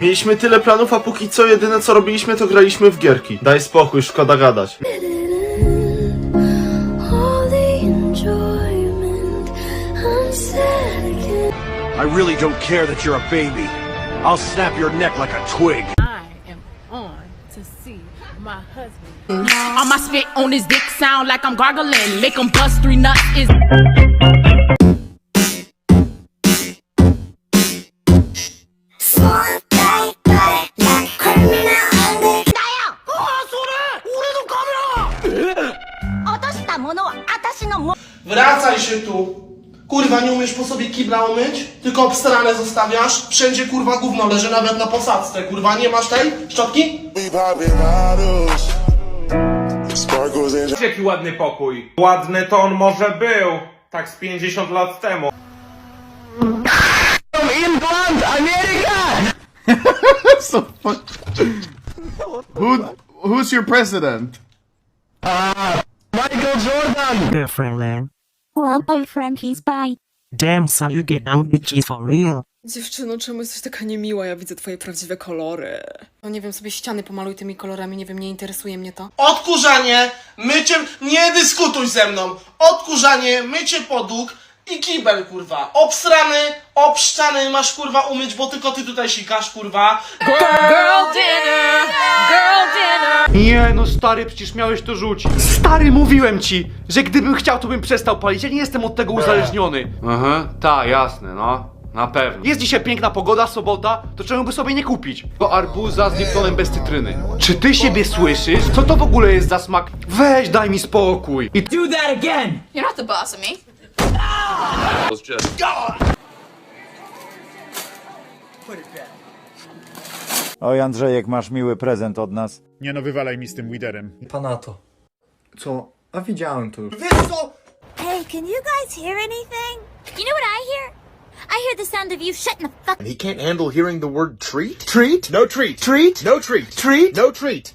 Mieliśmy tyle planów, a póki co jedyne co robiliśmy to graliśmy w gierki. Daj spokój, szkoda gadać. all. I really don't care that you're a baby. I'll snap your neck like a twig. I am on to see my husband. On my spit on his dick sound like I'm gargling. Make him bust three nuts is Wracaj się tu! Kurwa, nie umiesz po sobie kibla umyć? Tylko obstrane zostawiasz? Wszędzie kurwa gówno leży nawet na posadzce, kurwa, nie masz tej szczotki? We popping bottles. Sparkles and Jaki ładny pokój. Ładny to on może był. Tak z 50 lat temu. so fun. Who, who's your president? Girlfriend then. Well, boyfriend, he's bi. Damn, son, you get down bitches for real. Dziewczyno, czemu jesteś taka niemiła? Ja widzę twoje prawdziwe kolory. No nie wiem, sobie ściany pomaluj tymi kolorami, nie wiem, nie interesuje mnie to. Odkurzanie, mycie... Nie dyskutuj ze mną! Odkurzanie, mycie podłóg i kibel, kurwa. Obsrany, obszczany masz, kurwa, umyć, bo tylko ty tutaj sikasz, kurwa. girl dinner. Girl dinner. Nie, no stary, przecież miałeś to rzucić. Stary, mówiłem ci, że gdybym chciał, to bym przestał palić. Ja nie jestem od tego uzależniony. Aha, ta, jasne, no. Na pewno. Jest dzisiaj piękna pogoda, sobota, to czemu by sobie nie kupić? To arbuza z Liptonem bez cytryny. Czy ty siebie słyszysz? Co to w ogóle jest za smak? Weź, daj mi spokój. I You're not the boss of me. Oj Andrzejek, masz miły prezent od nas. Nie no, wywalaj mi z tym widerem. Co? A widziałem to już. Hey, can you guys hear anything? You know what I hear? I hear the sound of you shutting the fuck. He can't handle hearing the word treat? Treat? No treat. Treat? No treat. Treat? No treat.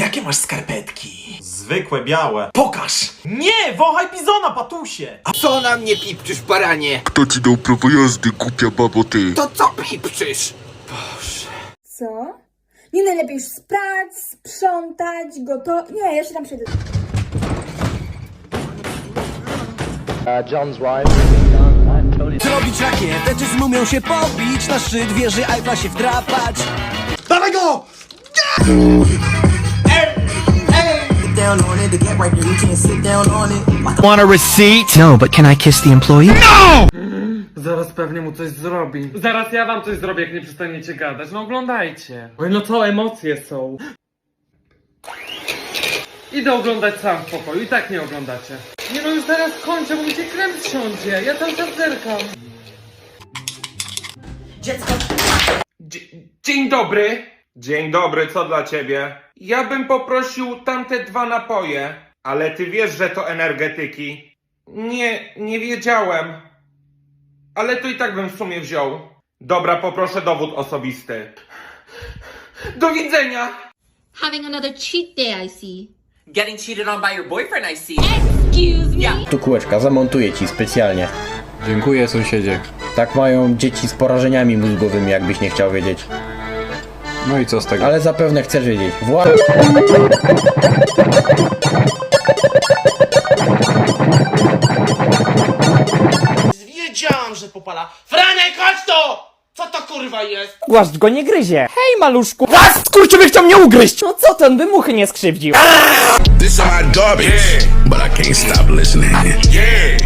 Jakie masz skarpetki? Zwykłe, białe. Pokaż! Nie, wąchaj bizona, patusie! Co na mnie pipczysz, baranie? Kto ci dał prawo jazdy, głupia babo ty? To co pipczysz? Co? Nie najlepiej już sprać, sprzątać, gotować. Nie, jeszcze tam przyjdę. Zrobić rakietę, czy z mumią się pobić? Na szczyt wieży Eiffla się wdrapać? Dawaj go! Want a receipt? No, but can I kiss the employee? Zaraz pewnie mu coś zrobi. Zaraz ja wam coś zrobię, jak nie przestaniecie gadać. No oglądajcie. Oj, no co emocje są. Idę oglądać sam w pokoju i tak nie oglądacie. Nie no już zaraz kończę, bo mi się krem. Ja cały czas zerkam. Dzie- Dzień dobry. Dzień dobry, co dla ciebie? Ja bym poprosił tamte dwa napoje. Ale ty wiesz, że to energetyki. Nie, nie wiedziałem. Ale to i tak bym w sumie wziął. Dobra, poproszę dowód osobisty. Do widzenia! Having another cheat day, I see. Getting cheated on by your boyfriend, I see. Excuse me? Tu kółeczka, zamontuję ci specjalnie. Dziękuję sąsiedzie. Tak mają dzieci z porażeniami mózgowymi, jakbyś nie chciał wiedzieć. No i co z tego? Ale zapewne chcesz wiedzieć. Wła... Wiedziałam, że popala. Franek, chodź to! Co to kurwa jest? Głaszcz go nie gryzie. Hej, maluszku. Was, skurczyby chciał mnie ugryźć. No co ten, by muchy nie skrzywdził. This hot garbage. But I can't stop listening. Yeah.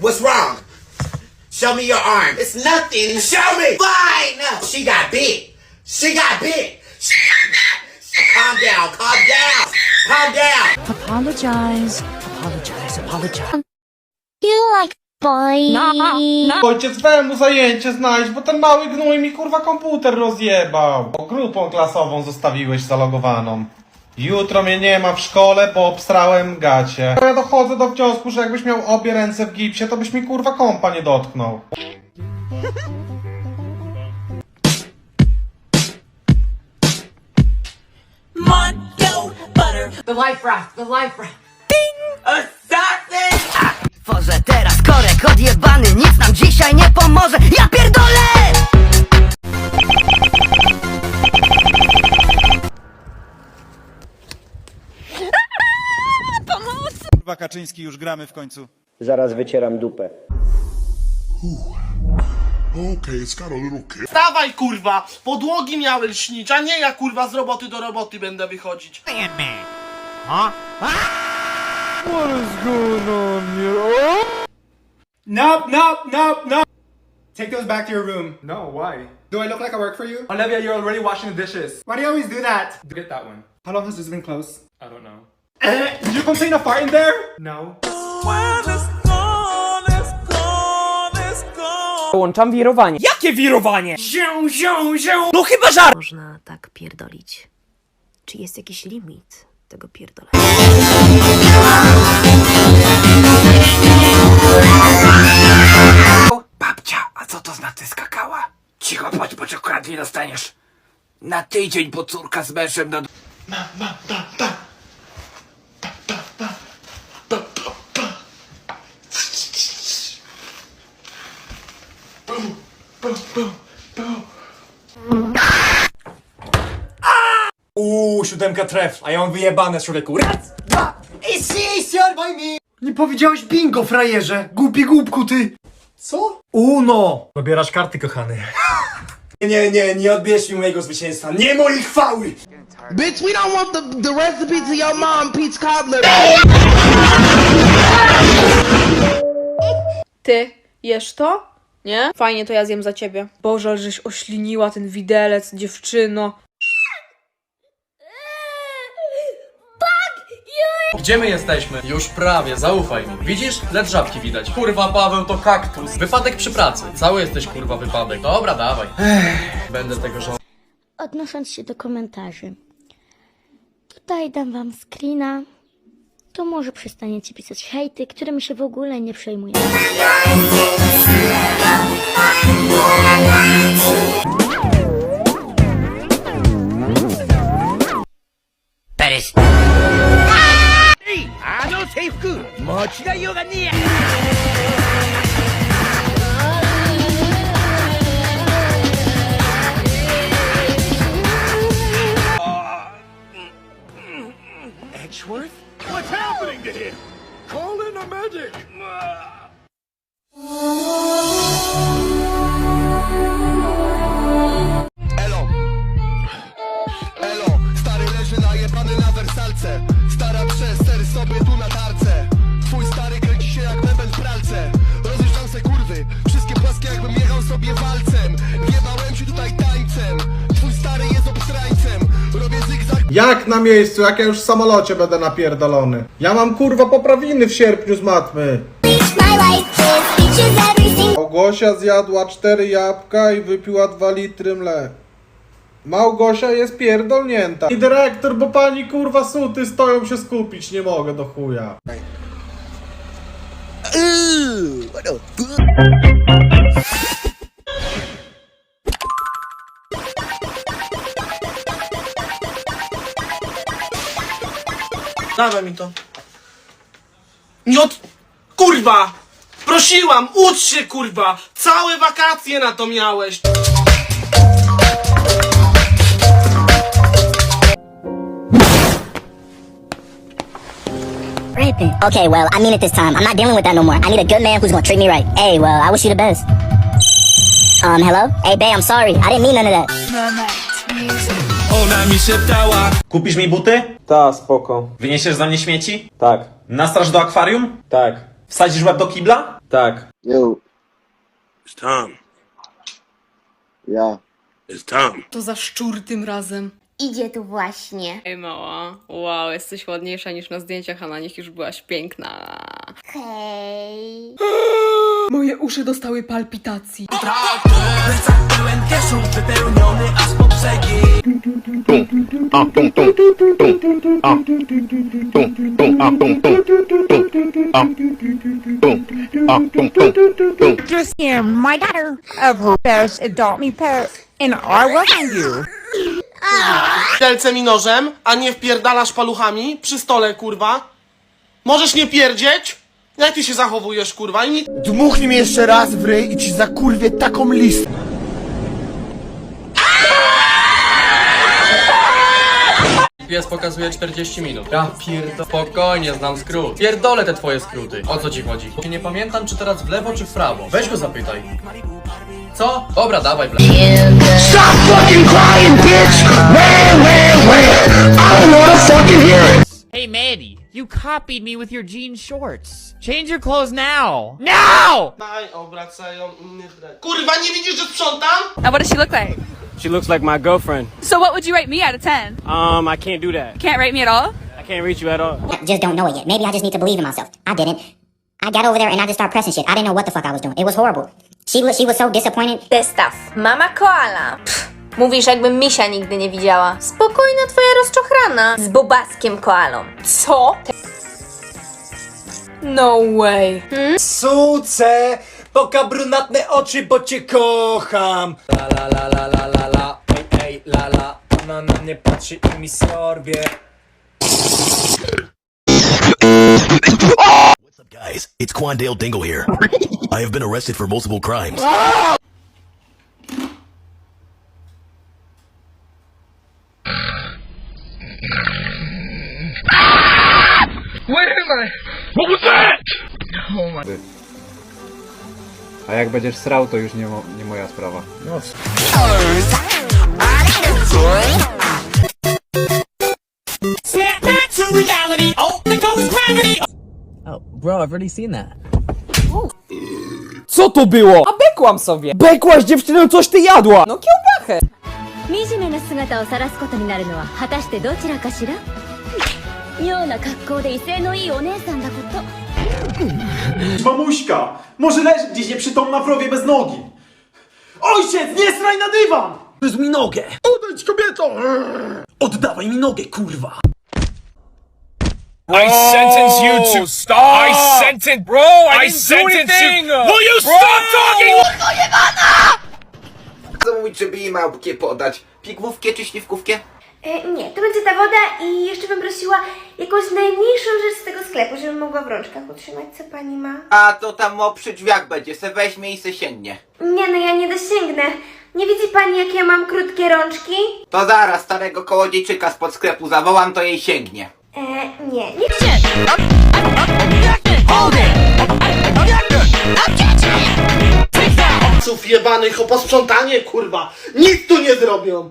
What's wrong? Show me your arm. It's nothing. Show me. Fine. She got bit. She got bit. She got bit. Calm down. Calm down. Calm down. Apologize. Apologize. You like boy. Ojciec, weź mu zajęcie znajdź, bo ten mały gnój mi kurwa komputer rozjebał. O, Grupą klasową zostawiłeś zalogowaną. Jutro mnie nie ma w szkole, bo obstrałem gacie. Ja dochodzę do wniosku, że jakbyś miał obie ręce w gipsie, to byś mi kurwa kompa nie dotknął. The life raft. The life raft. Tworze świat jebany, nic nam dzisiaj nie pomoże Ja pierdolę! Kurwa Kaczyński, już gramy w końcu. Zaraz wycieram dupę. Stawaj kurwa! Podłogi miały lśnić, a nie ja kurwa z roboty do roboty będę wychodzić. Nope, nope, nope, nope. Take those back to your room. No, why? Do I look like I work for you? Olivia, you're already washing the dishes. Why do you always do that? Get that one. How long has this been closed? I don't know. Eh, did you contain a fart in there? No. Połączam wirowanie. Jakie wirowanie? Zią, zią, zią! No chyba żart! Można tak pierdolić. Czy jest jakiś limit tego pierdolenia? dostaniesz. Na tydzień, bo córka z mężem na... Ma, ma, ta, ta. Uuu, siódemka tref, a ja mam wyjebane, człowieku. Raz, dwa, is this your by? Nie powiedziałeś bingo, frajerze! Głupi głupku, ty! Co? Uno! Dobierasz karty, kochany. Nie, nie, nie, nie odbierz mi mojego zwycięstwa, nie mojej chwały! Bitch, we don't want the, the recipe to your mom, Peach Cobbler. Ty, jesz to? Nie? Fajnie, to ja zjem za ciebie. Boże, żeś ośliniła ten widelec, dziewczyno. Gdzie my jesteśmy? Już prawie, zaufaj mi. Widzisz? Lecz żabki widać. Kurwa, Paweł to kaktus. Wypadek przy pracy. Cały jesteś kurwa wypadek. Dobra, dawaj. Ech, będę tego żądał. Odnosząc się do komentarzy. Tutaj dam wam screena. To może przestaniecie pisać hejty, którymi się w ogóle nie przejmuję. 制服間違いようがねえや What's happening to him? Call in a medic! Jak na miejscu, jak ja już w samolocie będę napierdolony. Ja mam kurwa poprawiny w sierpniu z matmy. Małgosia zjadła cztery jabłka i wypiła dwa litry mleka. Małgosia jest pierdolnięta. I dyrektor, bo pani kurwa suty stoją się skupić, nie mogę do chuja. Dawaj mi to Nie od... Kurwa! Prosiłam, ucz się kurwa! Całe wakacje na to miałeś! Okay, well, I mean it this time. I'm not dealing with that no more. I need a good man who's gonna treat me right. Hey, well, I wish you the best. Um, hello? Hey, babe, I'm sorry. I didn't mean none of that. Ona mi szeptała Kupisz mi buty? Ta, spoko Wyniesiesz za mnie śmieci? Tak, Nastraż do akwarium? tak, Wsadzisz łeb do kibla? tak Yo, It's Tom. yeah. It's Tom. To za szczur tym razem. Idzie tu właśnie. Ej mała, wow, jesteś ładniejsza niż na zdjęciach, a na nich już byłaś piękna. Hej. Moje uszy dostały palpitacji. Just here, my daughter of her best adult me pet, and I welcome you. Mi nożem, a nie wpierdalasz paluchami przy stole, kurwa? Możesz nie pierdzieć? Jak ty się zachowujesz, kurwa? I nic... Dmuchnij mi jeszcze raz w ryj i ci zakurwię taką listę. Pies pokazuje 40 minut. Ja pierdolę. Spokojnie, znam skrót. Pierdolę te twoje skróty. O co ci chodzi? Nie pamiętam, czy teraz w lewo, czy w prawo. Weź go zapytaj. Co? Dobra, dawaj w lewo. Hey, Mandy, you copied me with your jean shorts. Change your clothes now. Now! Daj, obracają mnie Kurwa, nie widzisz, że sprzątam? And what does she look like? She looks like my girlfriend. So what would you rate me out of 10? Um, I can't do that. Can't rate me at all? I can't reach you at all. Just don't know it yet. Maybe I just need to believe in myself. I didn't. I got over there and I just started pressing shit. I didn't know what the fuck I was doing. It was horrible. She was, she was so disappointed. This stuff. Mama koala. Pff, mówisz, jakbym misia nigdy nie widziała. Spokojna twoja rozczochrana. Z bobaskiem koalą. Co? No way. Suce! Poka brunatne oczy, bo cię kocham! La la la la la la la, ej ej la la, ona na mnie patrzy i mi sorbie. What's up, guys? It's Quandale Dingle here. I have been arrested for multiple crimes. A jak będziesz srał, to już nie, nie moja sprawa. Bro, I've already seen that. Co to było? A bekłam sobie! Bekłaś dziewczyną, coś ty jadła! No kiełbachę! 惨めな姿を晒すことになるのは果たしてどちらかしら 妙な格好で威勢のいいお姉さんだこと Mamuśka! Może leży gdzieś nieprzytomna w rowie bez nogi. Ojciec, nie sraj na dywan! Gryzł mi nogę! Odejdź, kobieto! Oddawaj mi nogę, kurwa! I sentence you to stop. I sentence, bro. I, I sentence you. Will you stop talking? Co mówić, żeby jej małpkie podać? Pigwówkę czy śliwkówkę? E, nie, to będzie ta woda i jeszcze bym prosiła jakąś najmniejszą rzecz z tego sklepu, żebym mogła w rączkach utrzymać. Co pani ma? A to tam o przy drzwiach będzie, se weźmie i se sięgnie. Nie no, ja nie dosięgnę. Nie widzi pani, jak ja mam krótkie rączki? To zaraz starego kołodziejczyka spod sklepu zawołam, to jej sięgnie. E, nie, nie. Ców jebanych o posprzątanie, kurwa! Nic tu nie zrobią!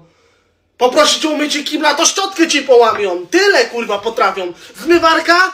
Poprosić o umycie kibla, to szczotkę ci połamią! Tyle, kurwa, potrafią! Zmywarka?